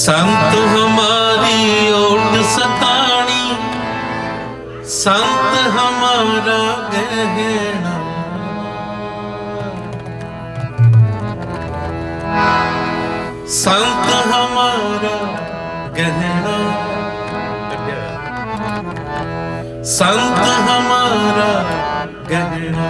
ਸੰਤ ਹਮਾਰੀ ਓਟ ਸਤਾਣੀ ਸੰਤ ਹਮਾਰਾ ਗਹਿਣਾ। ਸੰਤ ਹਮਾਰਾ ਗਹਿਣਾ। ਸੰਤ ਹਮਾਰਾ ਗਹਿਣਾ।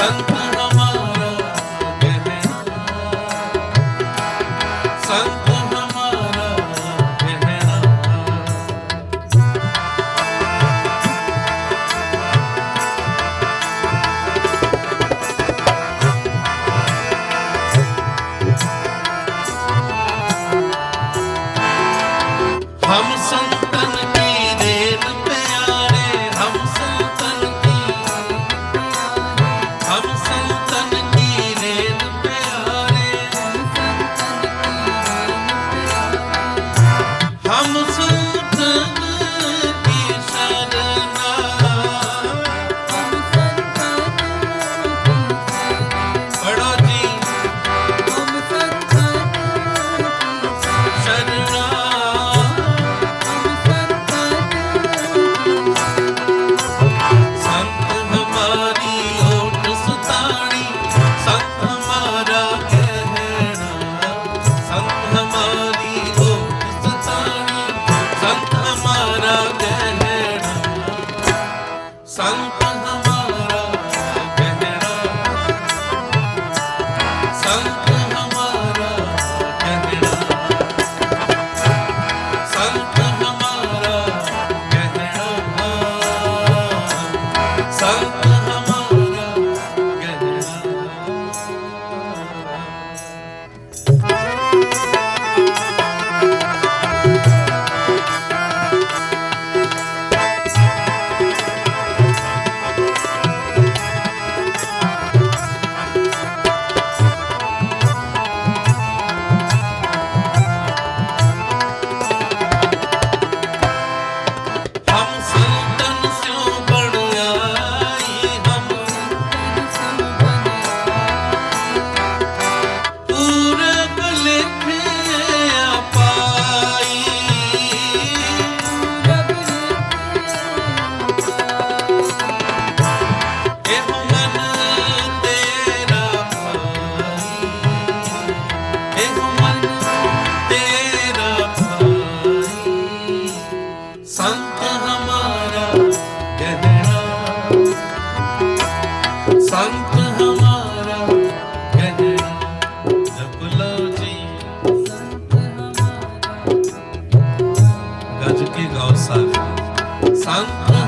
संत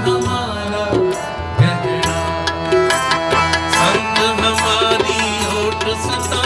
हमारा कहना संग हमारी ओट सता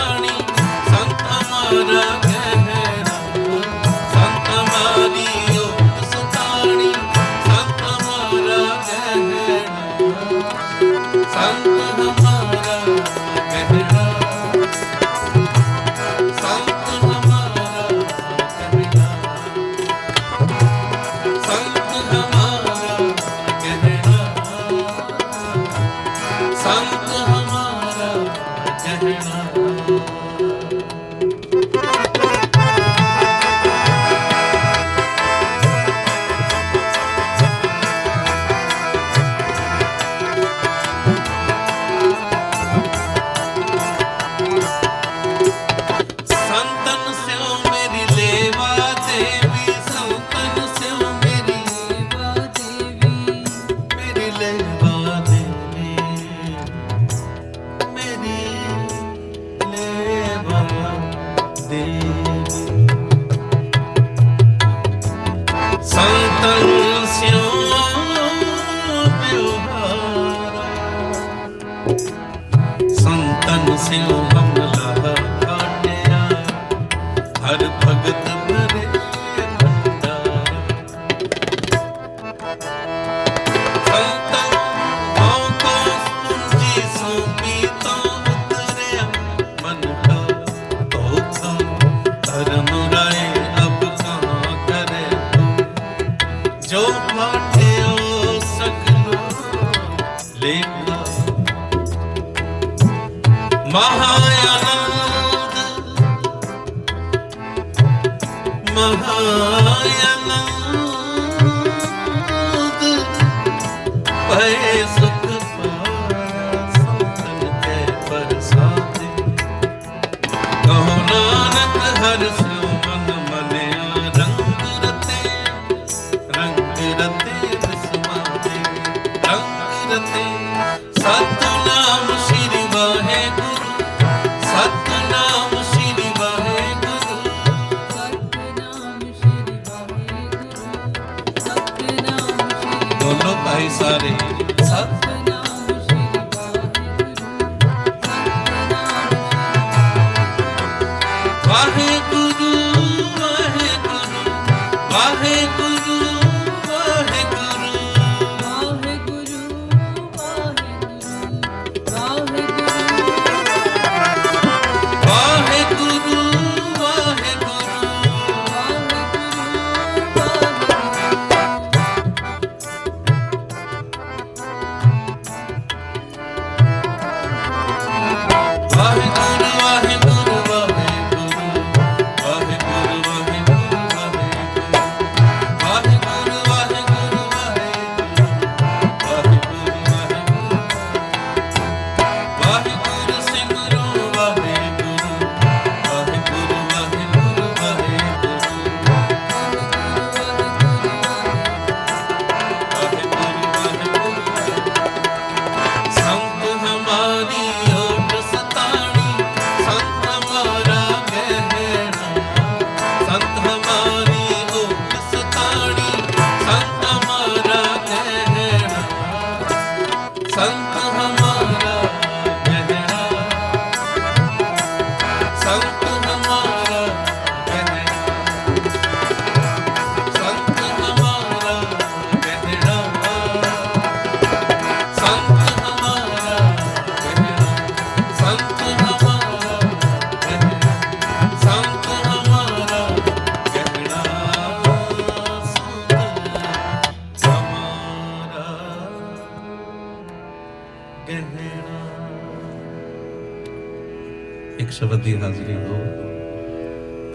ਸ਼ਬਦ ਦੀ ਹਾਜ਼ਰੀ ਹੋ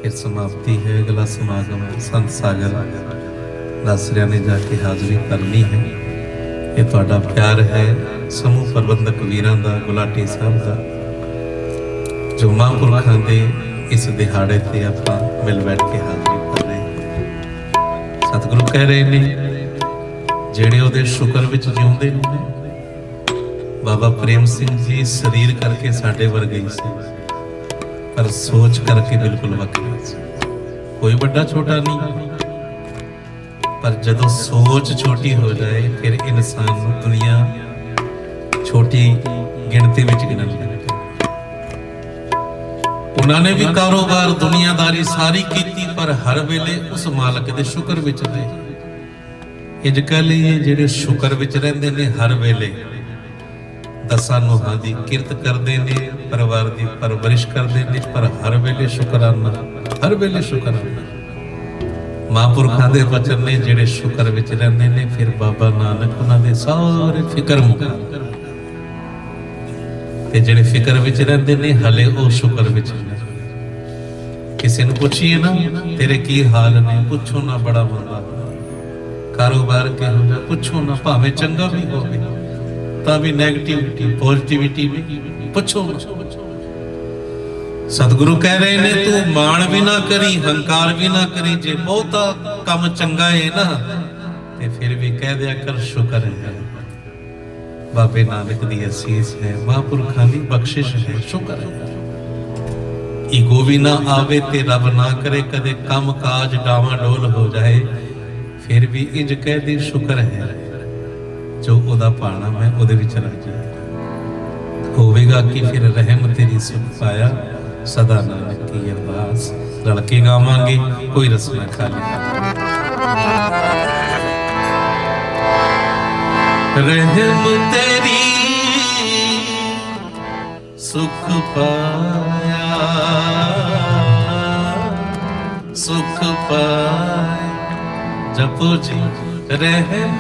ਫਿਰ ਸਮਾਪਤੀ ਹੈ ਅਗਲਾ ਸਮਾਗਮ ਸੰਤ ਸਾਗਰ। ਨਾਸਰਿਆਂ ਨੇ ਜਾ ਕੇ ਹਾਜ਼ਰੀ ਕਰਨੀ ਹੈ। ਇਹ ਤੁਹਾਡਾ ਪਿਆਰ ਹੈ ਸਮੂਹ ਪ੍ਰਬੰਧਕ ਵੀਰਾਂ ਦਾ, ਗੁਲਾਟੀ ਸਾਹਿਬ ਦਾ। ਜੋ ਮਹਾਂਪੁਰਖਾਂ ਦੇ ਇਸ ਦਿਹਾੜੇ ਤੇ ਆਪਾਂ ਮਿਲ ਬੈਠ ਕੇ ਹਾਜ਼ਰੀ ਕਰ ਰਹੇ ਹਾਂ। ਸਤਿਗੁਰੂ ਕਹਿ ਰਹੇ ਨੇ, ਜਿਹੜੇ ਉਹਦੇ ਸ਼ੁਕਰ ਵਿੱਚ ਜਿਉਂਦੇ ਨੇ, ਬਾਬਾ ਪ੍ਰੇਮ ਸਿੰਘ ਜੀ ਸਰੀਰ ਕਰਕੇ ਸਾਡੇ ਵਰਗੇ ਹੀ ਸੀ। ਪਰ ਸੋਚ ਕਰਕੇ ਬਿਲਕੁਲ ਵੱਖਰੇ ਸੀ। ਕੋਈ ਵੱਡਾ ਛੋਟਾ ਨਹੀਂ। ਪਰ ਜਦੋਂ ਸੋਚ ਛੋਟੀ ਹੋ ਜਾਏ, ਫਿਰ ਇਨਸਾਨ ਨੂੰ ਦੁਨੀਆ ਛੋਟੀ ਗਿਣਤੀ ਵਿੱਚ ਗਿਣਨ ਲੱਗਦਾ ਉਹਨਾਂ ਨੇ ਵੀ ਕਾਰੋਬਾਰ, ਦੁਨੀਆਦਾਰੀ ਸਾਰੀ ਕੀਤੀ, ਪਰ ਹਰ ਵੇਲੇ ਉਸ ਮਾਲਕ ਦੇ ਸ਼ੁਕਰ ਵਿੱਚ ਰਹੇ। ਇੰਜ ਕਹਿ ਲਈਏ, ਜਿਹੜੇ ਸ਼ੁਕਰ ਵਿੱਚ ਰਹਿੰਦੇ ਨੇ, ਹਰ ਵੇਲੇ ਸਾਨੂੰ ਨੋਹਾਂ ਦੀ ਕਿਰਤ ਕਰਦੇ ਨੇ, ਪਰਿਵਾਰ ਦੀ ਪਰਵਰਿਸ਼ ਕਰਦੇ ਨੇ, ਪਰ ਹਰ ਵੇਲੇ ਸ਼ੁਕਰਾਨਾ ਹਰ ਵੇਲੇ ਸ਼ੁਕਰਾਨਾ ਮਹਾਂਪੁਰਖਾਂ ਦੇ ਵਚਨ ਨੇ ਜਿਹੜੇ ਸ਼ੁਕਰ ਵਿੱਚ ਰਹਿੰਦੇ ਨੇ, ਫਿਰ ਬਾਬਾ ਨਾਨਕ ਉਹਨਾਂ ਦੇ ਸਾਰੇ ਫਿਕਰ ਮੁਕਾ ਤੇ ਜਿਹੜੇ ਫਿਕਰ ਵਿੱਚ ਰਹਿੰਦੇ ਨੇ, ਹਲੇ ਉਹ ਸ਼ੁਕਰ ਵਿੱਚ ਕਿਸੇ ਨੂੰ ਪੁੱਛੀਏ ਨਾ, ਤੇਰੇ ਕੀ ਹਾਲ ਨੇ, ਪੁੱਛੋ ਨਾ ਬੜਾ ਮੰਦਾ ਕਾਰੋਬਾਰ ਕਿਹੋ ਜਿਹਾ, ਪੁੱਛੋ ਨਾ, ਭਾਵੇਂ ਚੰਗਾ ਵੀ ਹੋਵੇ। ਤਾਂ ਵੀ 네ਗੇਟਿਵਿਟੀ ਪੋਜ਼ਿਟਿਵਿਟੀ ਵੀ ਸਤਿਗੁਰੂ ਕਹਿ ਰਹੇ ਨੇ, ਤੂੰ ਮਾਣ ਵੀ ਨਾ ਕਰੀ, ਹੰਕਾਰ ਵੀ ਨਾ ਕਰੀ, ਜੇ ਬਹੁਤਾ ਕੰਮ ਚੰਗਾ ਹੈ ਨਾ, ਤੇ ਫਿਰ ਵੀ ਕਹਿ ਦਿਆ ਕਰ, ਸ਼ੁਕਰ ਹੈ। ਬਾਬੇ ਨਾਨਕ ਦੀ ਅਸੀਸ ਹੈ, ਮਹਾਂਪੁਰਖਾਂ ਦੀ ਬਖਸ਼ਿਸ਼ ਹੈ, ਸ਼ੁਕਰ ਹੈ। ਈਗੋ ਵੀ ਨਾ ਆਵੇ ਤੇ ਰੱਬ ਨਾ ਕਰੇ, ਕਦੇ ਕੰਮ ਕਾਜ ਡਾਵਾਂ ਡੋਲ ਹੋ ਜਾਏ, ਫਿਰ ਵੀ ਇੰਜ ਕਹਿ ਦੇ, ਸ਼ੁਕਰ ਹੈ। ਜੋ ਉਹਦਾ ਪਾਣਾ ਮੈਂ ਉਹਦੇ ਵਿੱਚ ਰਾਜੀ ਹੋਵੇਗਾ ਕਿ ਫਿਰ ਰਹਿਮ ਤੇਰੀ ਸੁਖ ਪਾਇਆ। ਸਦਾ ਨਾਨਕ ਕੀ ਅਰਦਾਸ ਰਲ ਕੇ ਗਾਵਾਂਗੇ, ਕੋਈ ਰਸਨਾ ਖਾਲੀ ਰਹਿਮ ਤੇਰੀ ਸੁਖ ਪਾਇਆ। ਸੁਖ ਪਾਇਆ। ਜਪੋ ਜੀ, ਰਹਿਮ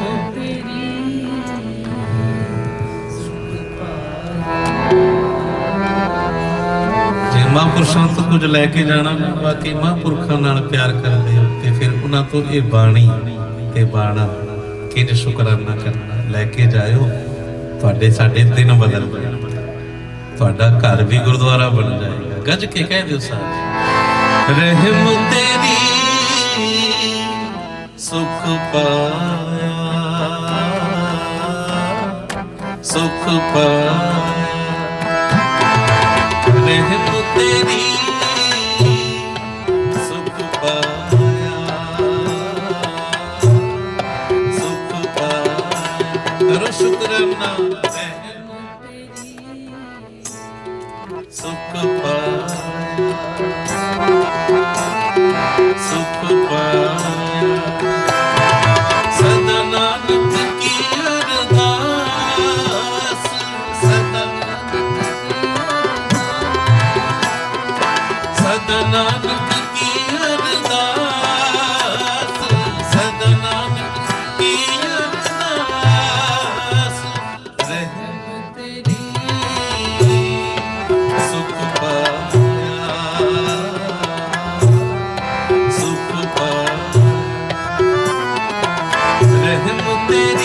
ਮਹਾਂਪੁਰਸ਼ਾਂ ਤੋਂ ਕੁਝ ਲੈ ਕੇ ਜਾਣਾ ਨਾ, ਬਾਕੀ ਮਹਾਂਪੁਰਖਾਂ ਨਾਲ ਪਿਆਰ ਕਰਦੇ ਹੋ ਤੇ ਫਿਰ ਉਹਨਾਂ ਤੋਂ ਇਹ ਬਾਣੀ ਤੇ ਬਾਣਾ ਕਿੰਜ ਸ਼ੁਕਰਾਨਾ ਕਰਨਾ ਲੈ ਕੇ ਜਾਇਓ ਤੁਹਾਡੇ ਸਾਡੇ ਦਿਨ ਬਦਲ ਜਾਣਗੇ ਤੁਹਾਡਾ ਘਰ ਵੀ ਗੁਰਦੁਆਰਾ ਬਣ ਜਾਏਗਾ। ਗੱਜ ਕੇ ਕਹਿ ਦਿਓ ਸਾਥ। ਰਹਿਮ ਤੇਰੀ ਸੁਖ ਪਾਇਆ ਸੁਖ ਪਾਇਆ। ਰਹਿਮ ਤੇਰੀ ਸੁਖ ਪਾਇਆ ਸੁਖ ਪਾਇਆ ਕਰੋ ਸ਼ੁਕਰਾਨਾ ਰਹਿਮ ਸੁਖ ਪਾਇਆ ਸੁਖ ਪਾਇਆ ਰਹਿਮ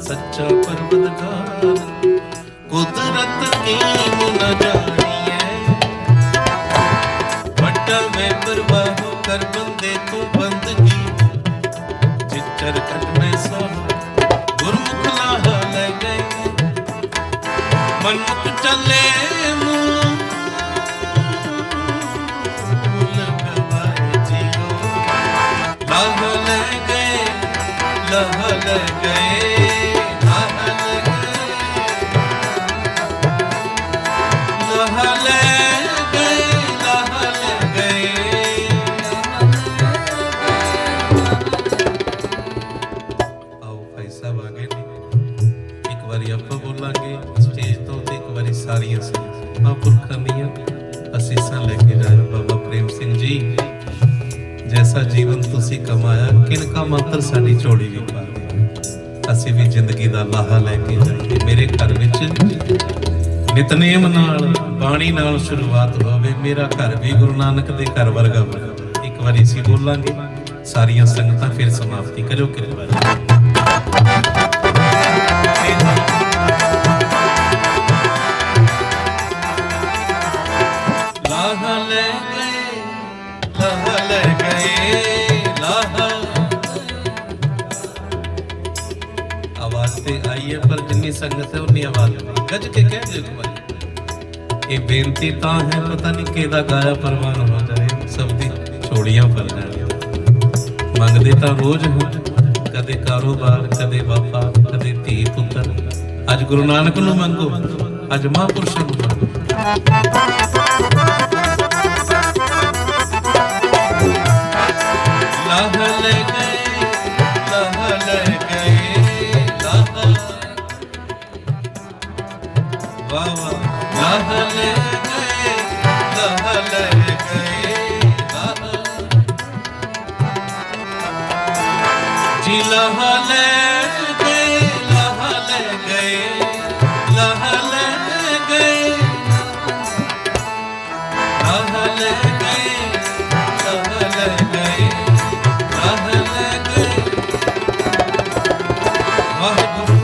ਸੱਚਾ ਪਰਵਦਗਾਰ ਕੁਦਰਤ ਕੀ ਮੁਨ ਜਾਣੀਏ ਵੱਡਾ ਮੈਂ ਪਰਵਾਹ ਕਰ ਬੰਦੇ ਲੈ ਮੂਲ ਗਵਾਏ ਲੈ ਗਏ ਲਾਹ ਲੈ ਗਏ। ਮੰਤਰ ਸਾਡੀ ਝੋਲੀ ਵੀ ਪਾ ਅਸੀਂ ਵੀ ਜ਼ਿੰਦਗੀ ਦਾ ਲਾਹਾ ਲੈ ਕੇ ਜਾਈਏ। ਮੇਰੇ ਘਰ ਵਿੱਚ ਨਿਤਨੇਮ ਨਾਲ, ਬਾਣੀ ਨਾਲ ਸ਼ੁਰੂਆਤ ਹੋਵੇ, ਮੇਰਾ ਘਰ ਵੀ ਗੁਰੂ ਨਾਨਕ ਦੇ ਘਰ ਵਰਗਾ ਬਣੇ ਇੱਕ ਵਾਰੀ ਅਸੀਂ ਬੋਲਾਂਗੇ। ਸਾਰੀਆਂ ਸੰਗਤਾਂ ਫਿਰ ਸਮਾਪਤੀ ਕਰੋ ਕਿਰਪਾ ਸੰਗਤ ਹੈ ਉਨੀ ਆਵਾਜ਼ ਗੱਜ ਕੇ ਕਹਿ ਦਿਓ ਇੱਕ ਇਹ ਬੇਨਤੀ ਤਾਂ ਹੈ, ਪਤਾ ਨਹੀਂ ਕਿਹਦਾ ਗਾਇਆ ਪਰਵਾਨ ਹੋ ਜਾਏ ਸਭ ਦੀ ਛੋੜੀਆਂ ਭਰ ਜਾਣੀਆਂ ਮੰਗਦੇ ਤਾਂ ਰੋਜ਼ ਹੋ, ਕਦੇ ਕਾਰੋਬਾਰ, ਕਦੇ ਵਪਾਰ ਕਦੇ ਧੀ ਪੁੱਤਰ। ਅੱਜ ਗੁਰੂ ਨਾਨਕ ਨੂੰ ਮੰਗੋ, ਅੱਜ ਮਹਾਂਪੁਰਸ਼ਾਂ ਨੂੰ ਮੰਗੋ। ਲਾਹ ਦਹਲ ਗਏ ਦਹਲ ਗਏ ਜੀ ਲਹਲ ਗਏ ਲਹਲ ਗਏ ਲਹਲ ਗਏ ਲਹਲ ਗਏ ਲਹਲ ਗਏ ਲਹਲ ਗਏ ਵਾਹਿਗੁਰੂ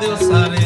Deus sabe.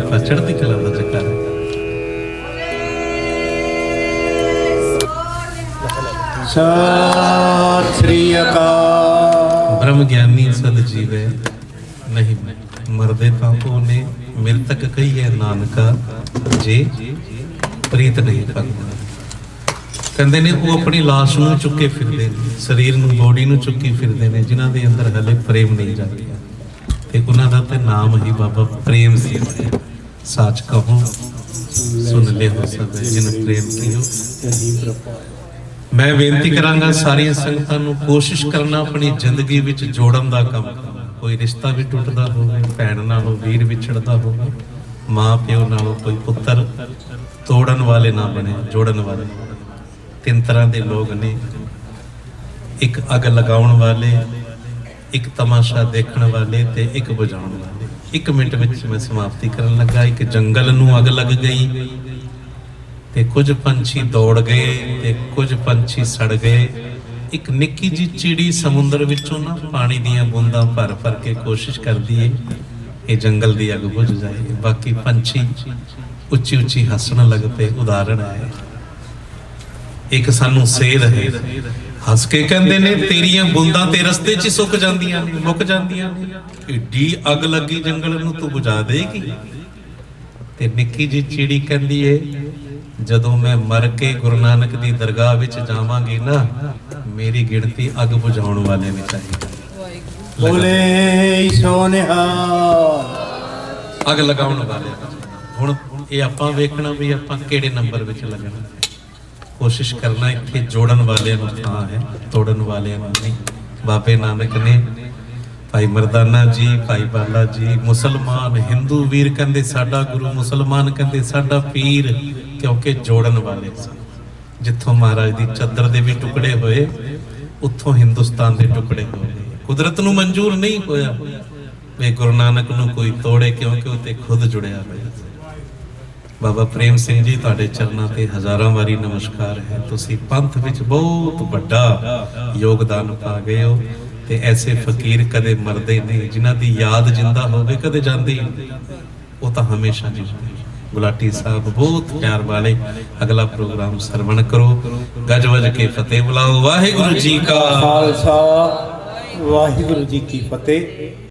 ਕਿਰਪਾ ਚੜ੍ਹਦੀ ਕਲਾ ਦਾ ਜਕਾਰਾ ਸਤਿ ਸ੍ਰੀ ਅਕਾਲ ਬ੍ਰਹਮ ਗਿਆਨੀ ਸਦ ਜੀਵੇ ਨਹੀਂ ਮਰਦੇ ਤਾਂ ਉਹਨੇ ਮਿਲਤਕ ਕਹੀਏ ਨਾਨਕਾ ਜੇ ਪ੍ਰੀਤ ਨਹੀਂ ਕਰਦਾ ਕਹਿੰਦੇ ਨੇ ਉਹ ਆਪਣੀ ਲਾਸ਼ ਨੂੰ ਚੁੱਕੇ ਫਿਰਦੇ ਨੇ ਸਰੀਰ ਨੂੰ ਬੋਡੀ ਨੂੰ ਚੁੱਕੀ ਫਿਰਦੇ ਨੇ ਜਿਨ੍ਹਾਂ ਦੇ ਅੰਦਰ ਹਲੇ ਪ੍ਰੇਮ ਨਹੀਂ ਜਾਗਿਆ ਤੇ ਉਹਨਾਂ ਦਾ ਤੇ ਨਾਮ ਹੀ ਬਾਬਾ ਪ੍ਰੇਮ ਸੀ ਸੱਚ ਕਹੋ, ਸੁਣ ਲੈ ਹੋ ਸਕੇ ਜਿਨ ਪ੍ਰੇਮ ਕੀਓ। ਮੈਂ ਬੇਨਤੀ ਕਰਾਂਗਾ ਸਾਰੀਆਂ ਸੰਗਤਾਂ ਨੂੰ ਕੋਸ਼ਿਸ਼ ਕਰਨਾ ਆਪਣੀ ਜ਼ਿੰਦਗੀ ਵਿੱਚ ਜੋੜਨ ਦਾ ਕੰਮ। ਕੋਈ ਰਿਸ਼ਤਾ ਵੀ ਟੁੱਟਦਾ ਹੋਵੇ, ਭੈਣ ਨਾਲੋਂ ਵੀਰ ਵਿਛੜਦਾ ਹੋਵੇ, ਮਾਂ ਪਿਓ ਨਾਲੋਂ ਕੋਈ ਪੁੱਤਰ ਤੋੜਨ ਵਾਲੇ ਨਾ ਬਣੇ, ਜੋੜਨ ਵਾਲੇ। ਤਿੰਨ ਤਰ੍ਹਾਂ ਦੇ ਲੋਕ ਨੇ। ਇੱਕ ਅੱਗ ਲਗਾਉਣ ਵਾਲੇ, ਇੱਕ ਤਮਾਸ਼ਾ ਦੇਖਣ ਵਾਲੇ ਤੇ ਇੱਕ ਬੁਝਾਉਣ ਵਾਲੇ। ਇੱਕ ਮਿੰਟ ਵਿੱਚ ਮੈਂ ਸਮਾਪਤੀ ਕਰਨ ਲੱਗਾ। ਇੱਕ ਜੰਗਲ ਨੂੰ ਅੱਗ ਲੱਗ ਗਈ ਤੇ ਕੁਝ ਪੰਛੀ ਦੌੜ ਗਏ ਤੇ ਕੁਝ ਪੰਛੀ ਸੜ ਗਏ। ਇੱਕ ਨਿੱਕੀ ਜੀ ਚਿੜੀ ਸਮੁੰਦਰ ਵਿੱਚੋਂ ਨਾ ਪਾਣੀ ਦੀਆਂ ਬੂੰਦਾਂ ਭਰ ਭਰ ਕੇ ਕੋਸ਼ਿਸ਼ ਕਰਦੀ ਏ, ਇਹ ਜੰਗਲ ਦੀ ਅੱਗ ਬੁਝ ਜਾਏ। ਬਾਕੀ ਪੰਛੀ ਉੱਚੀ ਉੱਚੀ ਹੱਸਣ ਲੱਗ ਪਏ, ਉਦਾਹਰਣ ਹੈ ਇੱਕ ਸਾਨੂੰ ਸੇਧ ਹੈ ਹੱਸ ਕੇ ਕਹਿੰਦੇ ਨੇ ਤੇਰੀਆਂ ਬੂੰਦਾਂ ਤੇ ਰਸਤੇ 'ਚ ਸੁੱਕ ਜਾਂਦੀਆਂ ਨੇ ਮੁੱਕ ਜਾਂਦੀਆਂ ਨੇ। ਏਡੀ ਅੱਗ ਲੱਗੀ ਜੰਗਲ ਨੂੰ ਤੂੰ ਬੁਝਾ ਦੇਗੀ। ਤੇ ਨਿੱਕੀ ਜੀ ਚਿੜੀ ਕਹਿੰਦੀ ਏ ਜਦੋਂ ਮੈਂ ਮਰ ਕੇ ਗੁਰੂ ਨਾਨਕ ਦੀ ਦਰਗਾਹ ਵਿੱਚ ਜਾਵਾਂਗੀ ਨਾ ਮੇਰੀ ਗਿਣਤੀ ਅੱਗ ਬੁਝਾਉਣ ਵਾਲੇ ਵਿੱਚ ਆਏਗੀ। ਬੋਲੇ ਸੋਨਿਹਾ ਅੱਗ ਲਗਾਉਣ ਵਾਲੇ ਹੁਣ ਇਹ ਆਪਾਂ ਵੇਖਣਾ ਵੀ ਆਪਾਂ ਕਿਹੜੇ ਨੰਬਰ ਵਿੱਚ ਲੱਗਣਾ। ਕੋਸ਼ਿਸ਼ ਕਰਨਾ ਇੱਥੇ ਜੋੜਨ ਵਾਲਿਆਂ ਨੂੰ ਥਾਂ ਹੈ, ਤੋੜਨ ਵਾਲਿਆਂ ਨੂੰ ਨਹੀਂ। ਬਾਬੇ ਨਾਨਕ ਨੇ ਭਾਈ ਮਰਦਾਨਾ ਜੀ, ਭਾਈ ਬਾਲਾ ਜੀ, ਮੁਸਲਮਾਨ, ਹਿੰਦੂ ਵੀਰ ਕਹਿੰਦੇ, ਸਾਡਾ ਗੁਰੂ ਮੁਸਲਮਾਨ ਕਹਿੰਦੇ, ਸਾਡਾ ਪੀਰ, ਕਿਉਂਕਿ ਜੋੜਨ ਵਾਲੇ ਸਨ। ਜਿੱਥੋਂ ਮਹਾਰਾਜ ਦੀ ਚੱਦਰ ਦੇ ਵੀ ਟੁਕੜੇ ਹੋਏ, ਉੱਥੋਂ ਹਿੰਦੁਸਤਾਨ ਦੇ ਟੁਕੜੇ ਹੋਏ ਕੁਦਰਤ ਨੂੰ ਮਨਜ਼ੂਰ ਨਹੀਂ ਹੋਇਆ। ਵੀ ਗੁਰੂ ਨਾਨਕ ਨੂੰ ਕੋਈ ਤੋੜੇ ਕਿਉਂਕਿ ਉਹ ਤੇ ਖੁਦ ਜੁੜਿਆ ਹੋਇਆ ਸੀ। ਬਾਬਾ ਪ੍ਰੇਮ ਸਿੰਘ ਜੀ, ਤੁਹਾਡੇ ਚਰਨਾਂ ਤੇ ਹਜ਼ਾਰਾਂ ਵਾਰੀ ਨਮਸਕਾਰ ਹੈ। ਤੁਸੀਂ ਪੰਥ ਵਿੱਚ ਬਹੁਤ ਵੱਡਾ ਯੋਗਦਾਨ ਪਾ ਗਏ ਹੋ ਤੇ ਐਸੇ ਫਕੀਰ ਕਦੇ ਮਰਦੇ ਨਹੀਂ, ਜਿਨ੍ਹਾਂ ਦੀ ਯਾਦ ਜਿੰਦਾ ਹੋਵੇ, ਕਦੇ ਜਾਂਦੀ ਉਹ ਤਾਂ ਹਮੇਸ਼ਾ ਜਿਉਂਦੇ ਗੁਲਾਟੀ ਸਾਹਿਬ, ਬਹੁਤ ਪਿਆਰ ਵਾਲੇ, ਅਗਲਾ ਪ੍ਰੋਗਰਾਮ ਸਰਵਣ ਕਰੋ। ਗੱਜ ਵੱਜ ਕੇ ਫਤਿਹ ਬੁਲਾਓ। ਵਾਹਿਗੁਰੂ ਜੀ ਕਾ ਖਾਲਸਾ, ਵਾਹਿਗੁਰੂ ਜੀ ਕੀ ਫਤਿਹ।